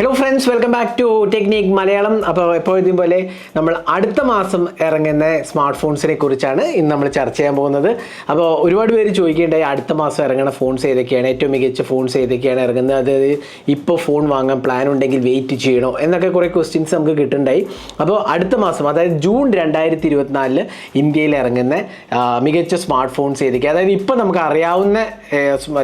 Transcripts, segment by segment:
Hello friends welcome back to technique Malayalam അപ്പോൾ എപ്പോഴത്തെയും പോലെ നമ്മൾ അടുത്ത മാസം ഇറങ്ങുന്ന സ്മാർട്ട് ഫോൺസിനെ കുറിച്ചാണ് ഇന്ന് നമ്മൾ ചർച്ച ചെയ്യാൻ പോകുന്നത്. അപ്പോൾ ഒരുപാട് പേര് ചോദിക്കേണ്ടായി അടുത്ത മാസം ഇറങ്ങുന്ന ഫോൺസ് ഏതൊക്കെയാണ്? ഏറ്റവും മികച്ച ഫോൺസ് ഏതൊക്കെയാണ് ഇറങ്ങുന്നത്? അതായത് ഇപ്പോൾ ഫോൺ വാങ്ങാൻ പ്ലാൻ ഉണ്ടെങ്കിൽ വെയിറ്റ് ചെയ്യണോ? എന്നൊക്കെ കുറേ ക്വസ്റ്റ്യൻസ് നമുക്ക് കിട്ടുന്നുണ്ടായി. അപ്പോൾ അടുത്ത മാസം അതായത് ജൂൺ രണ്ടായിരത്തി ഇരുപത്തിനാലിൽ ഇന്ത്യയിൽ ഇറങ്ങുന്ന മികച്ച സ്മാർട്ട് ഫോൺസ് ഏതൊക്കെയാണ്? അതായത് ഇപ്പോൾ നമുക്ക് അറിയാവുന്ന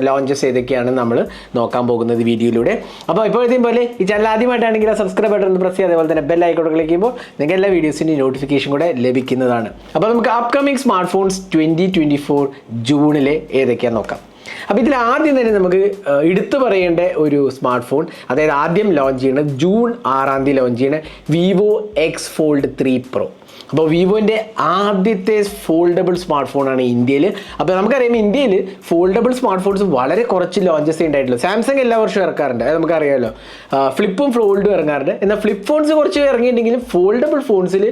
ലോഞ്ചസ് ഏതൊക്കെയാണ് നമ്മൾ നോക്കാൻ പോകുന്നത് വീഡിയോയിലൂടെ. അപ്പോൾ ഇപ്പോഴത്തെയും പോലെ ചാനൽ ആദ്യമായിട്ടാണെങ്കിൽ സബ്സ്ക്രൈബ് ബട്ടൺ ഒന്ന് പ്രസ് ചെയ്യുക. അതേപോലെ തന്നെ ബെൽ ഐക്കോട്ട് ക്ലിക്ക് ചെയ്യുമ്പോൾ നിങ്ങൾക്ക് എല്ലാ വീഡിയോസിന്റെയും നോട്ടിഫിക്കേഷൻ കൂടെ ലഭിക്കുന്നതാണ്. അപ്പോൾ നമുക്ക് upcoming smart phones twenty twenty four ജൂണിലെ ഏതൊക്കെയാണെന്ന് നോക്കാം. അപ്പോൾ ഇതിൽ ആദ്യം തന്നെ നമുക്ക് എടുത്തു പറയേണ്ട ഒരു സ്മാർട്ട് ഫോൺ അതായത് ആദ്യം ലോഞ്ച് ചെയ്യുന്നത് ജൂൺ ആറാം തീയതി ലോഞ്ച് ചെയ്യുന്ന Vivo X fold three pro അപ്പോൾ വിവോന്റെ ആദ്യത്തെ ഫോൾഡബിൾ സ്മാർട്ട് ഫോണാണ് ഇന്ത്യയിൽ. അപ്പോൾ നമുക്കറിയാം ഇന്ത്യയിൽ ഫോൾഡബിൾ സ്മാർട്ട് ഫോൺസ് വളരെ കുറച്ച് ലോഞ്ചസ് ഉണ്ടായിട്ടുള്ളൂ. സാംസങ് എല്ലാ വർഷവും ഇറക്കാറുണ്ട്. അത് നമുക്കറിയാമല്ലോ ഫ്ലിപ്പും ഫോൾഡും ഇറങ്ങാറുണ്ട്. എന്നാൽ ഫ്ലിപ്പ് ഫോൺസ് കുറച്ച് ഇറങ്ങിയിട്ടുണ്ടെങ്കിലും ഫോൾഡബിൾ ഫോൺസിൽ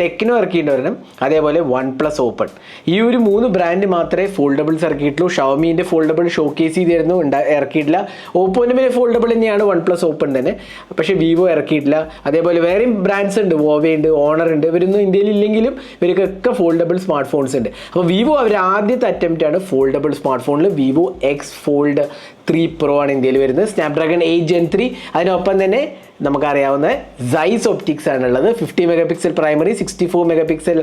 ടെക്നോ ഇറക്കിയിട്ടുണ്ട് അതേപോലെ വൺ പ്ലസ് ഓപ്പൺ ഈ ഒരു മൂന്ന് ബ്രാൻഡ് മാത്രമേ ഫോൾഡബിൾസ് ഇറക്കിയിട്ടുള്ളൂ. ഷവമീന്റെ ഫോൾഡബിൾ ഷോ കേസ് ചെയ്തിരുന്നു ഇറക്കിയിട്ടില്ല. ഓപ്പോന്റെ പിന്നെ ഫോൾഡബിൾ തന്നെയാണ് വൺ പ്ലസ് ഓപ്പൺ തന്നെ. പക്ഷേ വിവോ ഇറക്കിയിട്ടില്ല. അതേപോലെ വേറെയും ബ്രാൻഡ്സ് ഉണ്ട്. ഓവേ ഉണ്ട് ഓണർ ഉണ്ട്. ഇവരൊന്നും ഇന്ത്യയിൽ ഇല്ലെങ്കിലും ഇവർക്കൊക്കെ ഫോൾഡബിൾ സ്മാർട്ട് ഫോൺസ് ഉണ്ട്. അപ്പോൾ വിവോ അവർ ആദ്യത്തെ അറ്റംപ്റ്റ് ആണ് ഫോൾഡബിൾ സ്മാർട്ട് ഫോണിൽ Vivo X fold three pro ആണ് ഇന്ത്യയിൽ വരുന്നത്. സ്നാപ്ഡ്രാഗൺ എയ്റ്റ് ജെൻ ത്രീ അതിനൊപ്പം തന്നെ നമുക്കറിയാവുന്ന സൈസ് ഒപ്റ്റിക്സ് ആണുള്ളത്. Fifty megapixel primary sixty four megapixel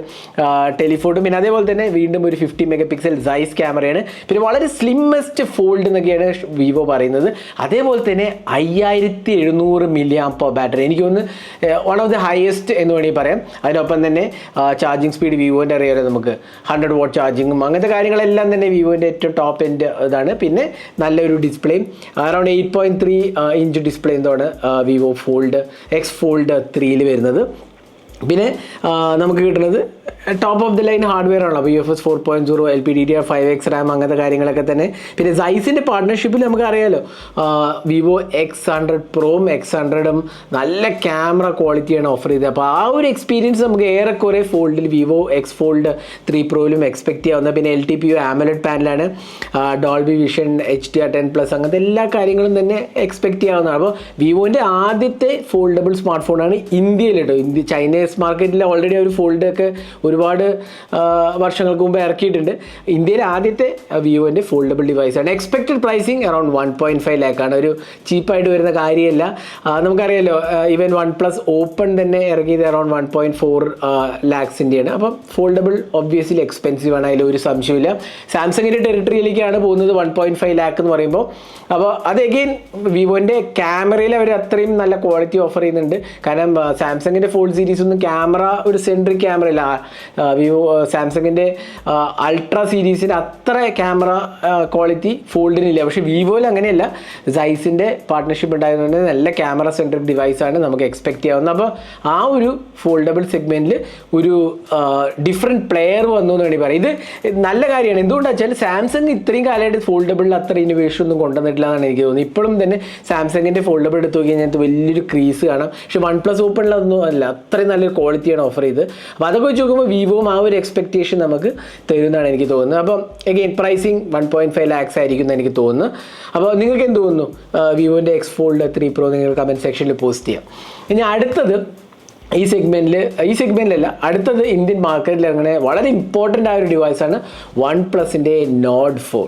ടെലിഫോട്ടും പിന്നെ അതേപോലെ തന്നെ വീണ്ടും ഒരു ഫിഫ്റ്റി മെഗാ പിക്സൽ സൈസ് ക്യാമറയാണ് പിന്നെ വളരെ സ്ലിമ്മസ്റ്റ് ഫോൾഡ് എന്നൊക്കെയാണ് വിവോ പറയുന്നത്. അതേപോലെ തന്നെ അയ്യായിരത്തി എഴുന്നൂറ് മില്ലി ആംപോ ബാറ്ററി എനിക്ക് തോന്നുന്നു വൺ ഓഫ് ദി ഹയസ്റ്റ് എന്ന് വേണമെങ്കിൽ പറയാം. അതിനൊപ്പം തന്നെ ചാർജിങ് സ്പീഡ് വിവോന്റെ അറിയാലോ നമുക്ക്. ഹൺഡ്രഡ് വാട്ട് ചാർജിങ്ങും അങ്ങനത്തെ കാര്യങ്ങളെല്ലാം തന്നെ വിവോന്റെ ഏറ്റവും ടോപ്പ് എൻഡ് ഇതാണ്. പിന്നെ നല്ലൊരു ഡിസ്പ്ലേയും around eight point three inch display എന്താണ് വിവോ ഫോൾഡ് എക്സ് ഫോൾഡ് ത്രീയിൽ വരുന്നത് പിന്നെ നമുക്ക് കിട്ടുന്നത് top of the line hardware ആണല്ലോ അപ്പോൾ U F S four point zero L P D D R five X RAM അങ്ങനത്തെ കാര്യങ്ങളൊക്കെ തന്നെ. പിന്നെ സൈസിന്റെ പാർട്ട്ണർഷിപ്പിൽ നമുക്കറിയാലോ വിവോ എക്സ് ഹൺഡ്രഡ് പ്രോം എക്സ് ഹൺഡ്രഡും നല്ല ക്യാമറ ക്വാളിറ്റിയാണ് ഓഫർ ചെയ്തത്. അപ്പോൾ ആ ഒരു എക്സ്പീരിയൻസ് നമുക്ക് ഏറെക്കുറെ ഫോൾഡിൽ വിവോ എക്സ് ഫോൾഡ് ത്രീ പ്രോയിലും എക്സ്പെക്ട് ചെയ്യാവുന്ന. പിന്നെ L T P U AMOLED പാനലാണ് Dolby Vision H D R ten plus അങ്ങനത്തെ എല്ലാ കാര്യങ്ങളും തന്നെ എക്സ്പെക്ട് ചെയ്യാവുന്നതാണ്. അപ്പോൾ വിവോന്റെ ആദ്യത്തെ ഫോൾഡബിൾ സ്മാർട്ട് ഫോണാണ് ഇന്ത്യയിൽ കേട്ടോ. ഇന്ത്യ ചൈനീസ് മാർക്കറ്റിൽ ഓൾറെഡി ഒരു ഫോൾഡ് ഒക്കെ ഒരുപാട് വർഷങ്ങൾക്ക് മുമ്പ് ഇറക്കിയിട്ടുണ്ട്. ഇന്ത്യയിലെ ആദ്യത്തെ വിവോന്റെ foldable ഡിവൈസാണ് expected pricing around one point five ലാക്കാണ് ഒരു ചീപ്പായിട്ട് വരുന്ന കാര്യമല്ല. നമുക്കറിയാലോ ഈവൻ വൺ പ്ലസ് ഓപ്പൺ തന്നെ ഇറങ്ങിയത് അറൗണ്ട് വൺ പോയിന്റ് ഫോർ ലാക്സിന്റെയാണ് അപ്പം ഫോൾഡബിൾ ഒബ്വിയസ്ലി എക്സ്പെൻസീവ് ആണ് അതിൽ ഒരു സംശയമില്ല സാംസങ്ങിന്റെ ടെറിട്ടറിയിലേക്കാണ് പോകുന്നത് വൺ പോയിന്റ് ഫൈവ് ലാക്ക് എന്ന് പറയുമ്പോൾ. അപ്പോൾ അത് എഗെയിൻ വിവോന്റെ ക്യാമറയിൽ അവർ അത്രയും നല്ല ക്വാളിറ്റി ഓഫർ ചെയ്യുന്നുണ്ട്. കാരണം സാംസങ്ങിന്റെ ഫോൾഡ് സീരീസ് ഒന്നും ക്യാമറ ഒരു സെൻട്രിക് ക്യാമറ ഇല്ല. വിവോ സാംസങ്ങിന്റെ അൾട്രാ സീരീസിന്റെ അത്ര ക്യാമറ ക്വാളിറ്റി ഫോൾഡിനില്ല പക്ഷേ വിവോയിൽ അങ്ങനെയല്ല. സൈസിന്റെ പാർട്ട്ണർഷിപ്പ് ഉണ്ടായതുകൊണ്ട് നല്ല ക്യാമറ സെൻട്രിക് ഡിവൈസാണ് നമുക്ക് എക്സ്പെക്ട് ചെയ്യാവുന്നത്. അപ്പോൾ ആ ഒരു ഫോൾഡബിൾ സെഗ്മെന്റിൽ ഒരു ഡിഫറെന്റ് പ്ലെയർ വന്നു എന്ന് വേണമെങ്കിൽ പറയാം. ഇത് നല്ല കാര്യമാണ്. എന്തുകൊണ്ടാണ് വെച്ചാൽ സാംസങ് ഇത്രയും കാലമായിട്ട് ഫോൾഡബിളിൽ അത്ര ഇന്നോവേഷൻ ഒന്നും കൊണ്ടുവന്നിട്ടില്ല എന്നാണ് എനിക്ക് തോന്നുന്നത്. ഇപ്പോഴും തന്നെ സാംസങ്ങിന്റെ ഫോൾഡബിൾ എടുത്ത് നോക്കി കഴിഞ്ഞാൽ വലിയൊരു ക്രീസ് കാണാം. പക്ഷേ വൺ പ്ലസ് ഓപ്പണിലൊന്നും അല്ല. അത്രയും ക്വാളിറ്റിയാണ് ഓഫർ ചെയ്ത് അപ്പോൾ അതൊക്കെ വെച്ച് നോക്കുമ്പോൾ വിവോ ആ ഒരു എക്സ്പെക്റ്റേഷൻ നമുക്ക് തരുന്നതാണ് എനിക്ക് തോന്നുന്നത്. അപ്പം again pricing one point five lakhs ആയിരിക്കും എനിക്ക് തോന്നുന്നു. അപ്പോൾ നിങ്ങൾക്ക് എന്ത് തോന്നുന്നു വിവോന്റെ എക്സ് ഫോൾഡ് ത്രീ പ്രോ നിങ്ങൾ കമന്റ് സെക്ഷനിൽ പോസ്റ്റ് ചെയ്യാം. ഇനി അടുത്തത് ഈ സെഗ്മെന്റിൽ ഈ സെഗ്മെന്റിലല്ല അടുത്തത് ഇന്ത്യൻ മാർക്കറ്റിൽ ഇറങ്ങുന്ന വളരെ ഇമ്പോർട്ടന്റ് ആയ ഒരു ഡിവൈസാണ് വൺ പ്ലസിന്റെ നോഡ് ഫോർ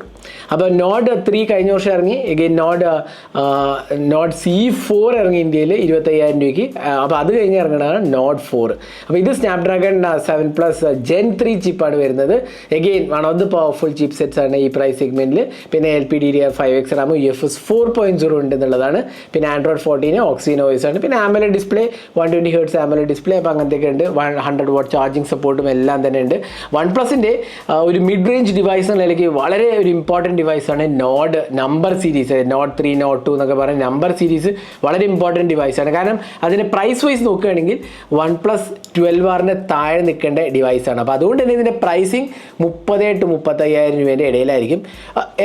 അപ്പോൾ നോഡ് ത്രീ കഴിഞ്ഞ വർഷം ഇറങ്ങി again Nord Nord C four ഇറങ്ങി ഇന്ത്യയിൽ ഇരുപത്തയ്യായിരം രൂപയ്ക്ക്. അപ്പോൾ അത് കഴിഞ്ഞ് ഇറങ്ങുന്നതാണ് നോഡ് ഫോർ അപ്പോൾ ഇത് Snapdragon seven plus gen three ചിപ്പാണ് വരുന്നത്. Again one of the powerful chip sets ആണ് ഈ പ്രൈസ് സെഗ്മെന്റിൽ പിന്നെ L P D D R five X റാമും U F S four point zero ഉണ്ട് എന്നുള്ളതാണ്. പിന്നെ ആൻഡ്രോയിഡ് ഫോർട്ടീന് ഓക്സിജൻ ഓയിസ് ആണ്. പിന്നെ AMOLED display one twenty hertz AMOLED display അപ്പോൾ അങ്ങനത്തെയൊക്കെ ഉണ്ട്. വൺ ഹൺഡ്രഡ് വാട്ട് ചാർജിങ് സപ്പോർട്ടും എല്ലാം തന്നെ ഉണ്ട്. വൺ പ്ലസിന്റെ ഒരു മിഡ് റേഞ്ച് ഡിവൈസ് എന്ന നിലയ്ക്ക് വളരെ ഒരു important ഡിവൈസാണ് Nord number series note three note two എന്നൊക്കെ പറയുന്ന നമ്പർ സീരീസ് വളരെ ഇമ്പോർട്ടന്റ് ഡിവൈസാണ് കാരണം അതിന്റെ പ്രൈസ് വൈസ് നോക്കുകയാണെങ്കിൽ വൺ പ്ലസ് ട്വൽവ് ആറിന് താഴെ നിൽക്കേണ്ട ഡിവൈസാണ് അപ്പോൾ അതുകൊണ്ട് തന്നെ ഇതിന്റെ പ്രൈസിങ് മുപ്പത് ടു മുപ്പത്തയ്യായിരം രൂപേന്റെ ഇടയിലായിരിക്കും.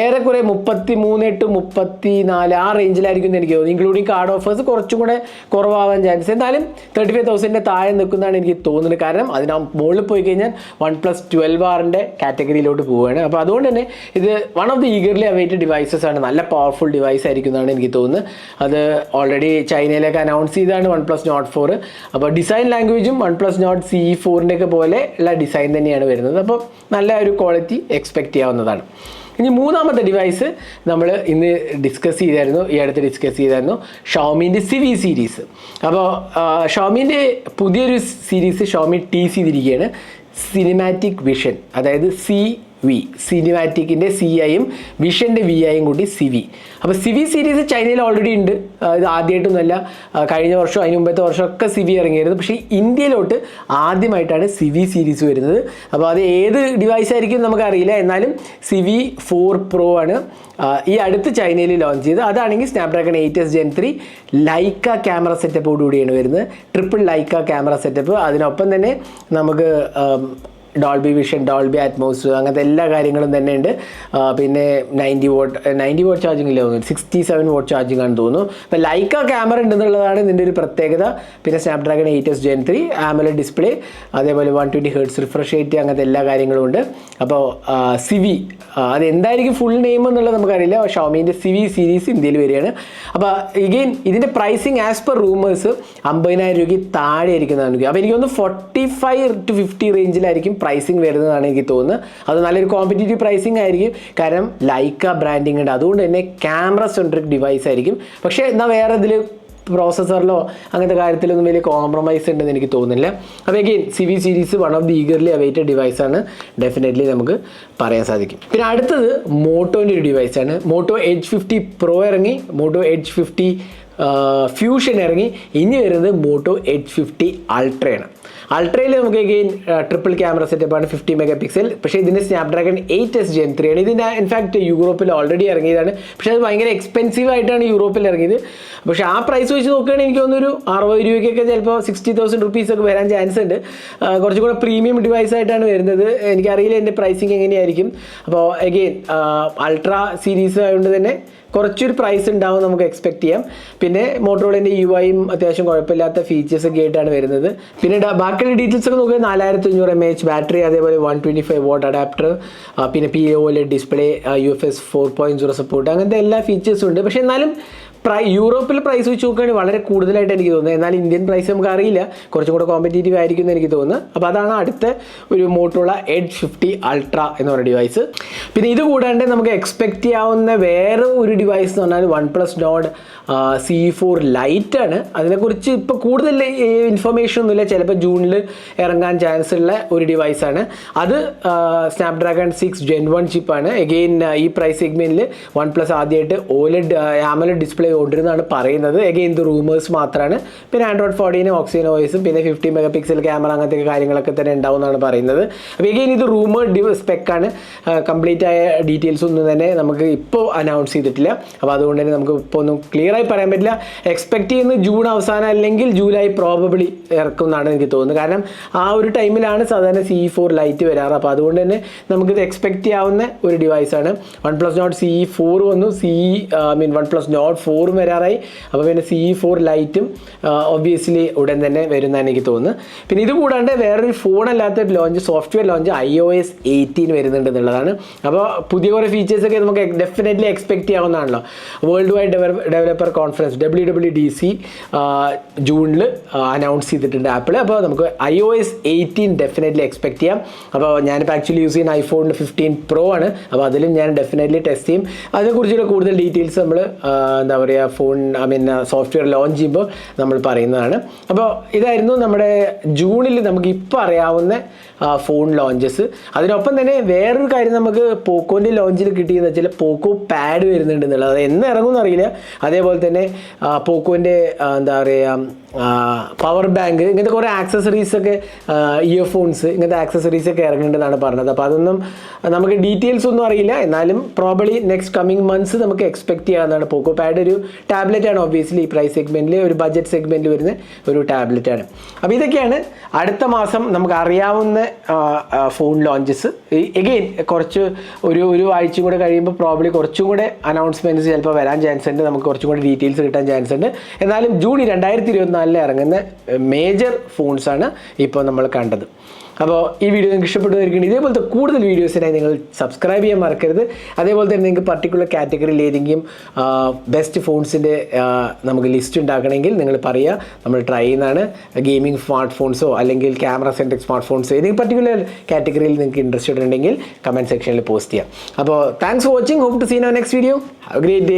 ഏറെക്കുറെ മുപ്പത്തി മൂന്ന് ടു മുപ്പത്തി നാല് ആ റേഞ്ചിലായിരിക്കും എന്ന് എനിക്ക് തോന്നുന്നു. ഇൻക്ലൂഡിങ് കാർഡ് ഓഫേഴ്സ് കുറച്ചും കൂടെ കുറവാകാൻ ചാൻസ് എന്നാലും തേർട്ടി ഫൈവ് തൗസൻഡിന്റെ താഴെ നിൽക്കുന്നതാണ് എനിക്ക് തോന്നുന്നത്. കാരണം അതിന് മുകളിൽ പോയി കഴിഞ്ഞാൽ വൺ പ്ലസ് ട്വൽവ് ആറിന്റെ കാറ്റഗറിയിലോട്ട് പോവുകയാണ്. അപ്പോൾ അതുകൊണ്ട് തന്നെ ഇത് one of the eagerly awaited devices ആണ്. നല്ല പവർഫുൾ ഡിവൈസ് ആയിരിക്കും എന്നാണ് എനിക്ക് തോന്നുന്നത്. അത് ഓൾറെഡി ചൈനയിലേക്ക് അനൗൺസ് ചെയ്താണ് വൺ പ്ലസ് നോട്ട് ഫോർ അപ്പോൾ ഡിസൈൻ ലാംഗ്വേജും വൺ പ്ലസ് നോട്ട് സി ഫോറിന്റെയൊക്കെ പോലെ ഉള്ള ഡിസൈൻ തന്നെയാണ് വരുന്നത്. അപ്പോൾ നല്ല ഒരു ക്വാളിറ്റി എക്സ്പെക്റ്റ് ചെയ്യാവുന്നതാണ്. ഇനി മൂന്നാമത്തെ ഡിവൈസ് നമ്മൾ ഇന്ന് ഡിസ്കസ് ചെയ്തായിരുന്നു ഈ അടുത്ത് ഡിസ്കസ് ചെയ്തായിരുന്നു ഷോമിന്റെ സിവി സീരീസ് അപ്പോൾ ഷോമിന്റെ പുതിയൊരു സീരീസ് ഷോമി ടീസ് ചെയ്തിരിക്കുകയാണ് സിനിമാറ്റിക് വിഷൻ അതായത് സി വി. സിനിമാറ്റിക്കിന്റെ സി ഐയും വിഷന്റെ വി ഐയും കൂടി സി വി അപ്പോൾ സിവി സീരീസ് ചൈനയിൽ ഓൾറെഡി ഉണ്ട്. ഇത് ആദ്യമായിട്ടൊന്നുമല്ല കഴിഞ്ഞ വർഷം അതിന് മുമ്പത്തെ വർഷമൊക്കെ സി വി ഇറങ്ങിയിരുന്നു പക്ഷേ ഇന്ത്യയിലോട്ട് ആദ്യമായിട്ടാണ് സിവി സീരീസ് വരുന്നത്. അപ്പോൾ അത് ഏത് ഡിവൈസ് ആയിരിക്കും നമുക്കറിയില്ല. എന്നാലും സിവി ഫോർ പ്രോ ആണ് ഈ അടുത്ത് ചൈനയിൽ ലോഞ്ച് ചെയ്ത് അതാണെങ്കിൽ Snapdragon eight S gen three Leica camera സെറ്റപ്പോടുകൂടിയാണ് വരുന്നത്. ട്രിപ്പിൾ ലൈക്ക ക്യാമറ സെറ്റപ്പ് അതിനൊപ്പം തന്നെ നമുക്ക് ഡോൾബി വിഷൻ ഡോൾബി അറ്റ്മോസ് അങ്ങനത്തെ എല്ലാ കാര്യങ്ങളും തന്നെ ഉണ്ട് പിന്നെ ninety watt ninety watt charging ഇല്ല തോന്നുന്നു? സിക്സ്റ്റി സെവൻ വോട്ട് ചാർജിംഗ് ആണെന്ന് തോന്നുന്നു. അപ്പോൾ ലൈക്ക ക്യാമറ ഉണ്ടെന്നുള്ളതാണ് ഇതിന്റെ ഒരു പ്രത്യേകത. പിന്നെ Snapdragon eight S gen three AMOLED display അതേപോലെ one twenty hertz refresh rate അങ്ങനത്തെ എല്ലാ കാര്യങ്ങളും ഉണ്ട്. അപ്പോൾ സിവി അതെന്തായിരിക്കും ഫുൾ നെയിം എന്നുള്ളത് നമുക്കറിയില്ല. ഷോമീന്റെ സിവി സീരീസ് ഇന്ത്യയിൽ വരികയാണ്. അപ്പോൾ ഇഗെയിൻ ഇതിന്റെ പ്രൈസിങ് ആസ് പെർ റൂമേഴ്സ് അമ്പതിനായിരം രൂപയ്ക്ക് താഴെ ആയിരിക്കുന്നതാണ് അപ്പോൾ എനിക്ക് തോന്നുന്നു ഫോർട്ടി ഫൈവ് ടു ഫിഫ്റ്റി റേഞ്ചിലായിരിക്കും പ്രൈസിങ് വരുന്നതാണ് എനിക്ക് തോന്നുന്നത്. അത് നല്ലൊരു കോമ്പറ്റേറ്റീവ് പ്രൈസിങ് ആയിരിക്കും. കാരണം ലൈക്ക ബ്രാൻഡിങ് ഉണ്ട്. അതുകൊണ്ട് തന്നെ ക്യാമറ സെൻട്രിക് ഡിവൈസ് ആയിരിക്കും. പക്ഷേ എന്നാൽ വേറെ ഇതിൽ പ്രോസസ്സറിലോ അങ്ങനത്തെ കാര്യത്തിലൊന്നും വലിയ കോംപ്രമൈസ് ഉണ്ടെന്ന് എനിക്ക് തോന്നുന്നില്ല. അപ്പോൾ again C V series one of the eagerly awaited device ആണ് ഡെഫിനറ്റ്ലി നമുക്ക് പറയാൻ സാധിക്കും. പിന്നെ അടുത്തത് മോട്ടോന്റെ ഒരു ഡിവൈസാണ് മോട്ടോ എച്ച് ഫിഫ്റ്റി പ്രോ ഇറങ്ങി. മോട്ടോ എച്ച് ഫിഫ്റ്റി ഫ്യൂഷൻ ഇറങ്ങി. ഇനി വരുന്നത് മോട്ടോ എച്ച് ഫിഫ്റ്റി അൾട്രയാണ് അൾട്രയിൽ നമുക്ക് ഗെയിൻ ട്രിപ്പിൾ ക്യാമറ സെറ്റപ്പാണ് ഫിഫ്റ്റി മെഗാ പിക്സൽ പക്ഷേ ഇതിന്റെ Snapdragon eight S gen three ആണ്. ഇതിന്റെ ഇൻഫാക്ട് യൂറോപ്പിൽ ഓൾറെഡി ഇറങ്ങിയതാണ്. പക്ഷേ അത് ഭയങ്കര എക്സ്പെൻസീവ് ആയിട്ടാണ് യൂറോപ്പിൽ ഇറങ്ങിയത്. പക്ഷേ ആ പ്രൈസ് വെച്ച് നോക്കുകയാണെങ്കിൽ എനിക്ക് തോന്നുന്നു ഒരു അറുപത് രൂപയ്ക്കൊക്കെ ചിലപ്പോൾ സിക്സ്റ്റി തൗസൻഡ് റുപ്പീസ് ഒക്കെ വരാൻ ചാൻസ് ഉണ്ട്. ആ, കുറച്ചും കൂടെ പ്രീമിയം ഡിവൈസ് ആയിട്ടാണ് വരുന്നത്. എനിക്കറിയില്ല എന്റെ പ്രൈസിങ് എങ്ങനെയായിരിക്കും. അപ്പോൾ അഗെയിൻ അൾട്രാ സീരീസ് ആയതുകൊണ്ട് തന്നെ കുറച്ചൊരു പ്രൈസ് ഉണ്ടാവും നമുക്ക് എക്സ്പെക്ട് ചെയ്യാം. പിന്നെ മോട്ടോറോളിന്റെ യു ഐയും അത്യാവശ്യം കുഴപ്പമില്ലാത്ത ഫീച്ചേഴ്സ് ഒക്കെ ആയിട്ടാണ് വരുന്നത്. പിന്നെ ബാക്കിയുള്ള ഡീറ്റെയിൽസ് ഒക്കെ നോക്കുക നാലായിരത്തി അഞ്ഞൂറ് എം എച്ച് ബാറ്ററി അതേപോലെ one twenty five watt adapter പിന്നെ P O display U F S four point zero support അങ്ങനത്തെ എല്ലാ ഫീച്ചേഴ്സും ഉണ്ട്. പക്ഷേ എന്നാലും യൂറോപ്പിൽ പ്രൈസ് വെച്ച് നോക്കുകയാണെങ്കിൽ വളരെ കൂടുതലായിട്ട് എനിക്ക് തോന്നുന്നത്. എന്നാൽ ഇന്ത്യൻ പ്രൈസ് നമുക്ക് അറിയില്ല. കുറച്ചും കൂടെ കോമ്പറ്റേറ്റീവ് ആയിരിക്കും എന്ന് എനിക്ക് തോന്നുന്നു. അപ്പോൾ അതാണ് അടുത്ത ഒരു മോട്ടുള്ള എഡ് ഫിഫ്റ്റി അൾട്ര എന്ന് പറഞ്ഞ ഡിവൈസ് പിന്നെ ഇത് കൂടാണ്ട് നമുക്ക് എക്സ്പെക്റ്റ് ചെയ്യാവുന്ന വേറെ ഒരു ഡിവൈസ് എന്ന് പറഞ്ഞാൽ one plus Nord C four lite ആണ്. അതിനെക്കുറിച്ച് ഇപ്പോൾ കൂടുതൽ ഇൻഫർമേഷൻ ഒന്നുമില്ല. ചിലപ്പോൾ ജൂണിൽ ഇറങ്ങാൻ ചാൻസ് ഉള്ള ഒരു ഡിവൈസ് ആണ്. അത് സ്നാപ്ഡ്രാഗൺ സിക്സ് ജെൻ വൺ ചിപ്പാണ് എഗെയിൻ ഈ പ്രൈസ് സെഗ്മെന്റിൽ വൺ പ്ലസ് ആദ്യമായിട്ട് ഓലഡ് ആമലഡ് ഡിസ്പ്ലേ കൊണ്ടുവരുന്നതാണ് പറയുന്നത്. എഗെയിൻ ഇത് റൂമേഴ്സ് മാത്രമാണ് പിന്നെ ആൻഡ്രോയിഡ് ഫോർട്ടീന് ഓക്സിജൻ വോയിസും പിന്നെ ഫിഫ്റ്റി മെഗാ പിക്സൽ ക്യാമറ അങ്ങനത്തെ കാര്യങ്ങളൊക്കെ തന്നെ ഉണ്ടാവും എന്നാണ് പറയുന്നത്. അപ്പോൾ എഗെയിൻ ഇത് റൂമർ ഡിവ് സ്പെക്കാണ് കംപ്ലീറ്റ് ആയ ഡീറ്റെയിൽസ് ഒന്നും തന്നെ നമുക്ക് ഇപ്പോൾ അനൗൺസ് ചെയ്തിട്ടില്ല. അപ്പോൾ അതുകൊണ്ട് തന്നെ നമുക്ക് ഇപ്പോൾ ഒന്നും ക്ലിയർ ആയി പറയാൻ പറ്റില്ല. എക്സ്പെക്ട് ചെയ്യുന്നത് ജൂൺ അവസാനം അല്ലെങ്കിൽ ജൂലൈ പ്രോബബിളി ഇറക്കും എന്നാണ് എനിക്ക് തോന്നുന്നത്. കാരണം ആ ഒരു ടൈമിലാണ് സാധാരണ സി ഫോർ ലൈറ്റ് വരാറ്. അപ്പോൾ അതുകൊണ്ട് തന്നെ നമുക്കിത് എക്സ്പെക്ട് ചെയ്യാവുന്ന ഒരു ഡിവൈസാണ് one plus note C four വന്നു. C I mean one plus note ഫോറും വരാറായി. അപ്പോൾ പിന്നെ സി ഇ ഫോർ ലൈറ്റും ഒബ്വിയസ്ലി ഉടൻ തന്നെ വരുന്നതാണ് എനിക്ക് തോന്നുന്നത്. പിന്നെ ഇത് കൂടാണ്ട് വേറൊരു ഫോൺ അല്ലാത്ത launch software launch I O S eighteen വരുന്നുണ്ട് എന്നുള്ളതാണ്. അപ്പോൾ പുതിയ കുറേ ഫീച്ചേഴ്സൊക്കെ നമുക്ക് definitely expect ചെയ്യാവുന്നതാണല്ലോ. Worldwide developer conference W W D C ജൂണിൽ അനൗൺസ് ചെയ്തിട്ടുണ്ട് ആപ്പിൾ അപ്പോൾ നമുക്ക് I O S eighteen definitely expect ചെയ്യാം. അപ്പോൾ ഞാനിപ്പോൾ ആക്ച്വലി യൂസ് ചെയ്യുന്ന ഐഫോൺ ഫിഫ്റ്റീൻ പ്രോ ആണ്. അപ്പോൾ അതിലും ഞാൻ ഡെഫിനറ്റ്ലി ടെസ്റ്റ് ചെയ്യും. അതിനെക്കുറിച്ചുള്ള കൂടുതൽ ഡീറ്റെയിൽസ് നമ്മൾ എന്താ പറയുക phone I mean software launch ചെയ്യുമ്പോൾ നമ്മൾ പറയുന്നതാണ്. അപ്പോൾ ഇതായിരുന്നു നമ്മുടെ ജൂണിൽ നമുക്ക് ഇപ്പോൾ അറിയാവുന്ന ഫോൺ ലോഞ്ചസ് അതിനൊപ്പം തന്നെ വേറൊരു കാര്യം നമുക്ക് പോക്കോന്റെ ലോഞ്ചിൽ കിട്ടിയെന്ന് വെച്ചാൽ പോക്കോ പാഡ് വരുന്നുണ്ട് എന്നുള്ളത്. അത് എന്ന് ഇറങ്ങുമെന്ന് അറിയില്ല. അതേപോലെ തന്നെ പോക്കോന്റെ എന്താ പറയുക പവർ ബാങ്ക് ഇങ്ങനത്തെ കുറേ ആക്സസറീസ് ഒക്കെ ഇയർഫോൺസ് ഇങ്ങനത്തെ ആക്സസറീസ് ഒക്കെ ഇറങ്ങുന്നുണ്ടെന്നാണ് പറഞ്ഞത്. അപ്പോൾ അതൊന്നും നമുക്ക് ഡീറ്റെയിൽസ് ഒന്നും അറിയില്ല. എന്നാലും പ്രോബ്ലി നെക്സ്റ്റ് കമ്മിങ് മന്ത്സ് നമുക്ക് എക്സ്പെക്ട് ചെയ്യാവുന്നതാണ് പോക്കോ പാഡ് ഒരു ടാബ്ലറ്റ് ആണ് ഒബ്വിയസ്ലി ഈ പ്രൈസ് സെഗ്മെന്റിൽ ഒരു ബഡ്ജറ്റ് സെഗ്മെന്റിൽ വരുന്ന ഒരു ടാബ്ലറ്റ് ആണ് അപ്പോൾ ഇതൊക്കെയാണ് അടുത്ത മാസം നമുക്ക് അറിയാവുന്ന ഫോൺ ലോഞ്ചസ് എഗെയിൻ കുറച്ച് ഒരു ഒരു ആഴ്ചയും കൂടെ കഴിയുമ്പോൾ പ്രോബ്ലി കുറച്ചും കൂടെ അനൗൺസ്മെന്റ്സ് ചിലപ്പോൾ വരാൻ ചാൻസ് ഉണ്ട്. നമുക്ക് കുറച്ചും കൂടെ ഡീറ്റെയിൽസ് കിട്ടാൻ ചാൻസ് ഉണ്ട്. എന്നാലും ജൂൺ രണ്ടായിരത്തി ഇരുപത്തിനാലിൽ ഇറങ്ങുന്ന മേജർ ഫോൺസാണ് ഇപ്പോൾ നമ്മൾ കണ്ടത്. അപ്പോൾ ഈ വീഡിയോ നിങ്ങൾക്ക് ഇഷ്ടപ്പെട്ടുമായിരിക്കും ഇതേപോലത്തെ കൂടുതൽ വീഡിയോസിനായി നിങ്ങൾ സബ്സ്ക്രൈബ് ചെയ്യാൻ മറക്കരുത്. അതേപോലെ തന്നെ നിങ്ങൾക്ക് പർട്ടിക്കുലർ കാറ്റഗറിയിൽ ഏതെങ്കിലും ബെസ്റ്റ് ഫോൺസിന്റെ നമുക്ക് ലിസ്റ്റ് ഉണ്ടാക്കണമെങ്കിൽ നിങ്ങൾ പറയുക നമ്മൾ ട്രൈ ചെയ്യുന്നതാണ്. ഗെയിമിംഗ് സ്മാർട്ട് ഫോൺസോ അല്ലെങ്കിൽ ക്യാമറ സെൻട്രിക് സ്മാർട്ട് ഫോൺസോ ഏതെങ്കിലും പർട്ടിക്കുലർ കാറ്റഗറിയിൽ നിങ്ങൾക്ക് ഇൻട്രസ്റ്റഡ് ഉണ്ടെങ്കിൽ കമന്റ് സെക്ഷനിൽ പോസ്റ്റ് ചെയ്യാം. അപ്പോൾ thanks for watching hope to see in our next video great day